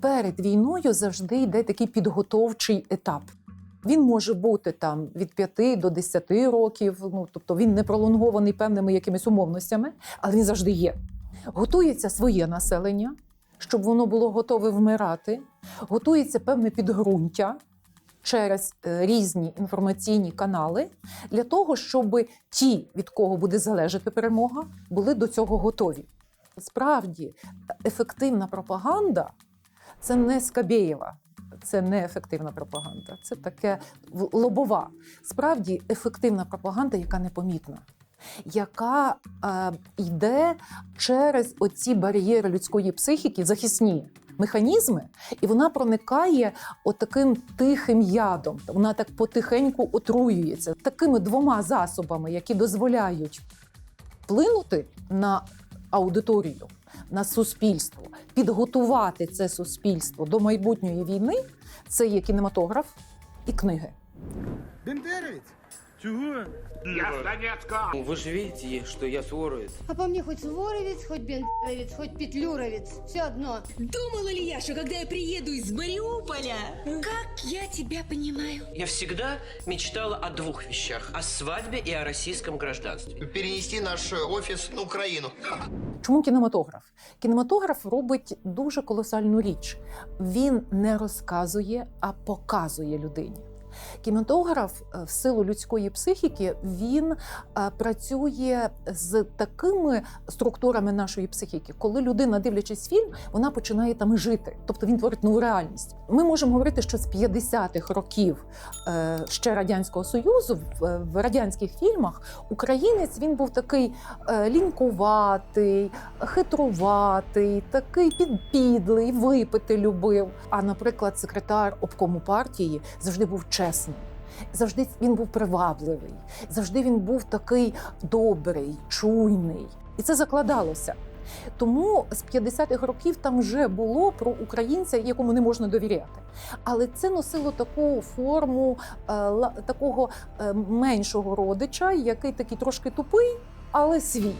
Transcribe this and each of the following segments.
перед війною завжди йде такий підготовчий етап. Він може бути там від 5 до 10 років, ну тобто він не пролонгований певними якимись умовностями, але він завжди є. Готується своє населення, щоб воно було готове вмирати, готується певне підґрунтя через е, різні інформаційні канали для того, щоб ті, від кого буде залежати перемога, були до цього готові. Справді, ефективна пропаганда це не Скабєєва. Це не ефективна пропаганда, це таке лобова. Справді ефективна пропаганда, яка непомітна, яка е, йде через оці бар'єри людської психіки, захисні механізми, і вона проникає отаким тихим ядом. Вона так потихеньку отруюється такими двома засобами, які дозволяють вплинути на аудиторію, на суспільство, підготувати це суспільство до майбутньої війни. Це є кінематограф і книги. Бендеровець? Чего? Я с Донецка! Вы же видите, что я суворовец. А по мне хоть Суворовец, хоть Бендеровец, хоть Петлюровец. Все одно. Думала ли я, что когда я приеду из Мариуполя, как я тебя понимаю? Я всегда мечтала о двух вещах. О свадьбе и о российском гражданстве. Перенести наш э, офис на Україну. Чому кінематограф? Кінематограф робить дуже колосальну річ. Він не розказує, а показує людині. Кінематограф е, в силу людської психіки він е, працює з такими структурами нашої психіки, коли людина, дивлячись фільм, вона починає там жити, тобто він творить нову реальність. Ми можемо говорити, що з 50-х років е, ще радянського союзу в, радянських фільмах українець він був такий лінькуватий, хитруватий, такий підпідлий, випити любив. А, наприклад, секретар обкому партії завжди був чесним. Завжди він був привабливий, завжди він був такий добрий, чуйний. І це закладалося. Тому з 50-х років там вже було про українця, якому не можна довіряти. Але це носило таку форму е, такого е, меншого родича, який такий трошки тупий, але свій.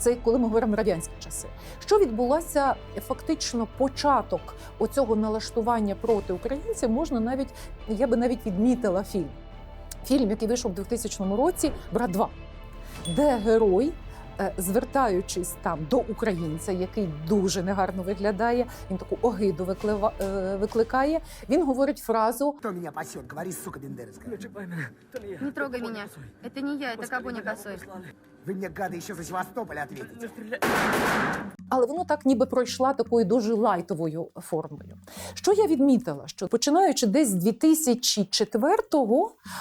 Це коли ми говоримо радянські часи. Що відбулося фактично початок оцього налаштування проти українців, можна навіть я би навіть відмітила фільм. Фільм, який вийшов у 2000 році, брат 2, де герой. е, Звертаючись там до українця, який дуже негарно виглядає, він таку огиду виклива- е, викликає. Він говорить фразу Кто меня пасет? Говори, сука бендеровская. Не трогай меня. Это не я, это Кабуня косой. Вы мне, гады, еще за Севастополь ответите. але воно так ніби пройшла такою дуже лайтовою формою. Що я відмітила? Що починаючи десь з 2004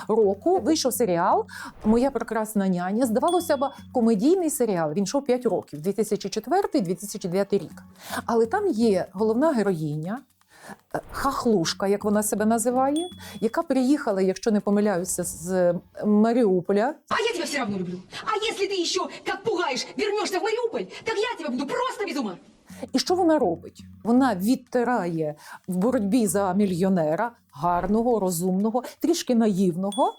року вийшов серіал Моя прекрасна няня. Здавалося б, комедійний серіал. Він йшов 5 років, 2004-2009 рік. Але там є головна героїня. Хахлушка, як вона себе називає, яка приїхала, якщо не помиляюся, з Маріуполя, А я тебе все равно люблю. А якщо ти ще як пугаєш, вернешся в Маріуполь, так я тебе буду просто без ума. І що вона робить? Вона відтирає в боротьбі за мільйонера гарного, розумного, трішки наївного.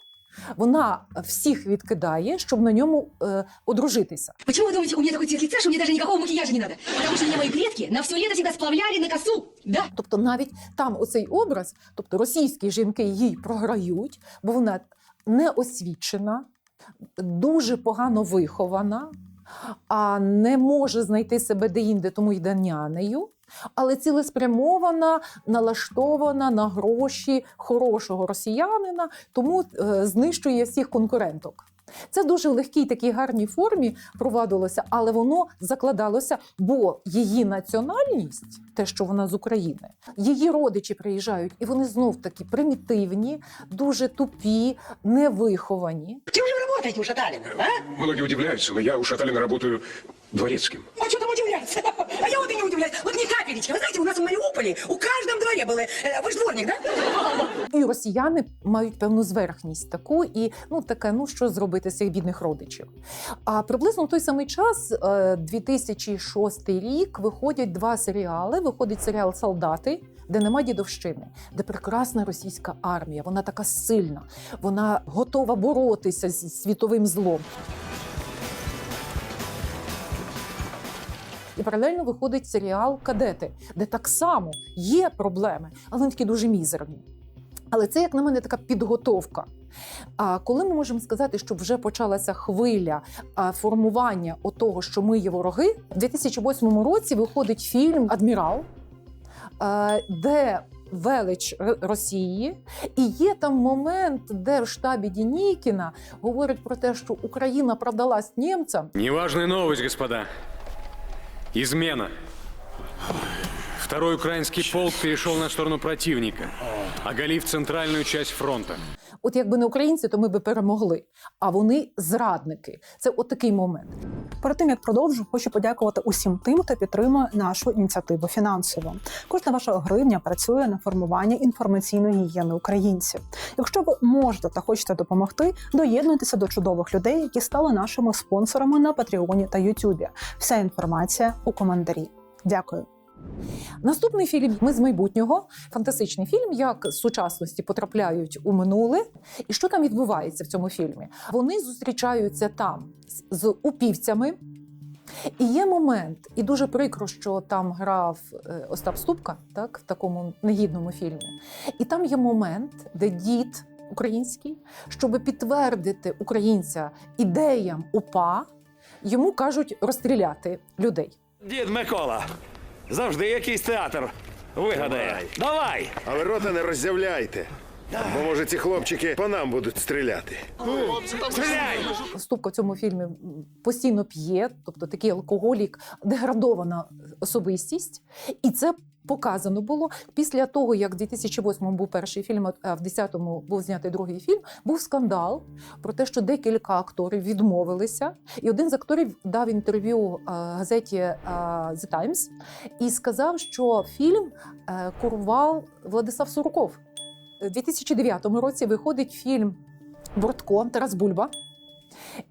Вона всіх відкидає, щоб на ньому е, одружитися. Почему вы думаете, у меня такой цвет лица, что мне даже никакого макияжа не надо? Потому что меня мои предки на все лето всегда сплавляли на косу. Да. Тобто, навіть там оцей образ, тобто російські жінки їй програють, бо вона неосвічена, дуже погано вихована, а не може знайти себе деінде, тому йде нянею. Але цілеспрямована, налаштована на гроші хорошого росіянина, тому е, знищує всіх конкуренток. Це дуже в легкій такій гарній формі провадилося, але воно закладалося, бо її національність, те, що вона з України, її родичі приїжджають, і вони знов таки примітивні, дуже тупі, невиховані. Чем же вы работаете у Шаталина, а? Многие удивляются, но я у Шаталина работаю дворецким. А? А я вот и не удивляюсь. Вот не капелечка. Вы знаете, у нас в Мариуполе у каждом дворе было... э, вы же дворник, да? І росіяни мають певну зверхність таку, і ну таке, ну що зробити з цих бідних родичів. А приблизно в той самий час, е, 2006 рік, виходять два серіали. Виходить серіал Солдати. Де нема дідовщини, де прекрасна російська армія, вона така сильна, вона готова боротися з світовим злом. І паралельно виходить серіал Кадети, де так само є проблеми, але вони такі дуже мізерні. Але це, як на мене, така підготовка. А коли ми можемо сказати, що вже почалася хвиля формування того, що ми є вороги, у 2008 році виходить фільм Адмірал, де велич Росії, і є там момент, де в штабі Дінікіна говорять про те, що Україна продалась німцям. Неважная новость, господа. Измена. Второй украинский полк перешел на сторону противника, оголив центральную часть фронта. От якби не українці, то ми би перемогли. А вони зрадники. Це от такий момент. Перед тим як продовжу, хочу подякувати усім тим, хто підтримує нашу ініціативу фінансово. Кожна ваша гривня працює на формування інформаційної гігієни українців. Якщо ви можете та хочете допомогти, доєднуйтеся до чудових людей, які стали нашими спонсорами на Патреоні та Ютубі. Вся інформація у коментарі. Дякую. Наступний фільм Ми з майбутнього фантастичний фільм, як сучасності потрапляють у минуле. І що там відбувається в цьому фільмі? Вони зустрічаються там з- з упівцями. І є момент, і дуже прикро, що там грав е, Остап Ступка, так, в такому негідному фільмі. І там є момент, де дід український, щоб підтвердити українця ідеям УПА, йому кажуть розстріляти людей. Дід Микола. Завжди якийсь театр вигадає. Давай! Але рота не роззявляйте. Бо може ці хлопчики по нам будуть стріляти. Стріляй! Ступка в цьому фільмі постійно п'є, тобто такий алкоголік, деградована особистість. І це показано було після того, як в 2008 був перший фільм, а в 2010 був знятий другий фільм. Був скандал про те, що декілька акторів відмовилися. І один з акторів дав інтерв'ю е, газеті е, The Times і сказав, що фільм е, курував Владислав Сурков. У 2009 році виходить фільм Бортко Тарас Бульба.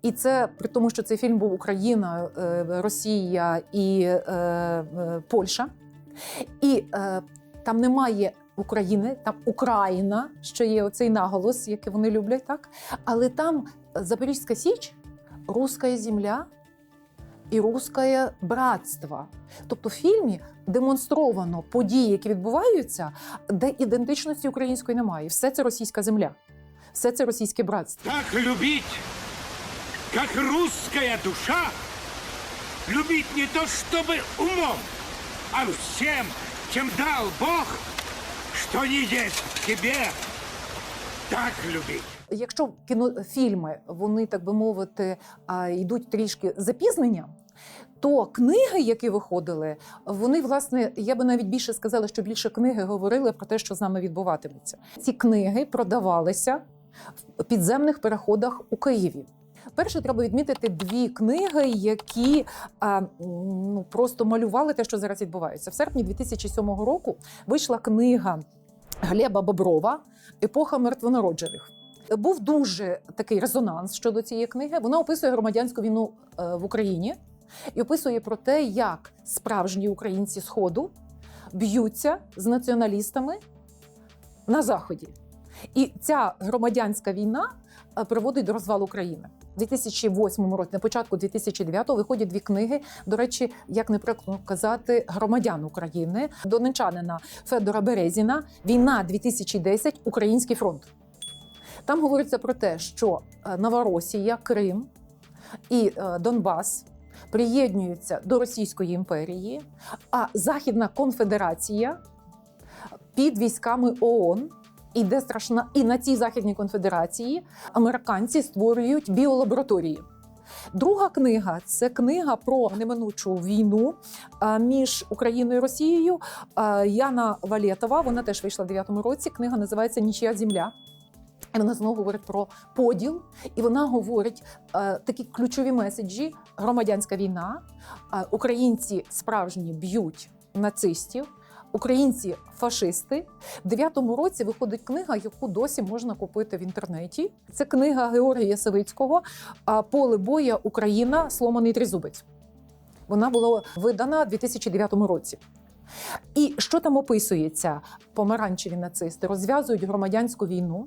І це при тому, що цей фільм був Україна, е, Росія і е, е, Польща. І там немає України, там Україна, що є оцей наголос, який вони люблять, так? Але там Запорізька Січ, Руська земля і Руське братство. Тобто в фільмі демонстровано події, які відбуваються, де ідентичності української немає. Все це російська земля, все це російське братство. Как любить, как русская душа, любить не то чтобы умом, а всем, чем дал Бог, что не в тебе, так любить. Якщо кінофільми, вони так би мовити, йдуть трішки запізненням, то книги, які виходили, вони власне, я би навіть більше сказала, що більше книги говорили про те, що з нами відбуватиметься. Ці книги продавалися в підземних переходах у Києві. Перше, треба відмітити дві книги, які а, ну, просто малювали те, що зараз відбувається. В серпні 2007 року вийшла книга Глеба Боброва Епоха мертвонароджених. Був дуже такий резонанс щодо цієї книги. Вона описує громадянську війну е, в Україні і описує про те, як справжні українці Сходу б'ються з націоналістами на Заході. І ця громадянська війна е, приводить до розвалу України. У 2008 році, на початку 2009 виходять дві книги. До речі, як не казати, громадян України, донечанина Федора Березіна Війна 2010 Український фронт. Там говориться про те, що е, Новоросія, Крим і е, Донбас приєднуються до Російської імперії, а Західна конфедерація під військами ООН. Іде страшна, і на цій західній конфедерації американці створюють біолабораторії. Друга книга це книга про неминучу війну між Україною і Росією. Яна Валєтова, вона теж вийшла в 9 році. Книга називається Нічия земля. І вона знову говорить про поділ, і вона говорить е, такі ключові меседжі: громадянська війна, е, українці справжні б'ють нацистів. Українці фашисти в дев'ятому році виходить книга, яку досі можна купити в інтернеті. Це книга Георгія Савицького Поле боя Україна Сломаний тризубець. Вона була видана в 2009 році. І що там описується? Помаранчеві нацисти розв'язують громадянську війну,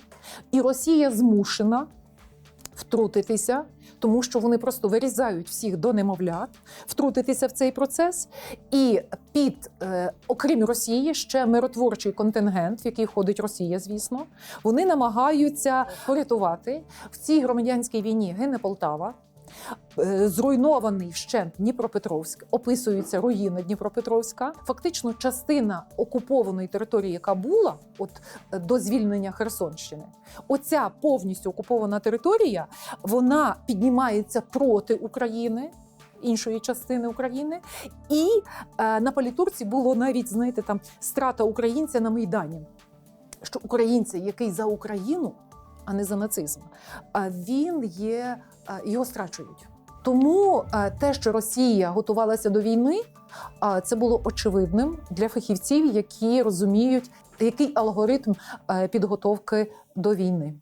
і Росія змушена втрутитися, тому що вони просто вирізають всіх до немовлят, втрутитися в цей процес. І під, е, окрім Росії, ще миротворчий контингент, в який входить Росія, звісно, вони намагаються порятувати в цій громадянській війні. Гине Полтава. Е, Зруйнований вщент Дніпропетровськ, описуються руїни Дніпропетровська. Фактично, частина окупованої території, яка була от е, до звільнення Херсонщини, оця повністю окупована територія, вона піднімається проти України. Іншої частини України, і е, на палітурці було навіть знаєте там страта українця на майдані. Що українця, який за Україну, а не за нацизм, він є його страчують. Тому те, що Росія готувалася до війни, це було очевидним для фахівців, які розуміють, який алгоритм е, підготовки до війни.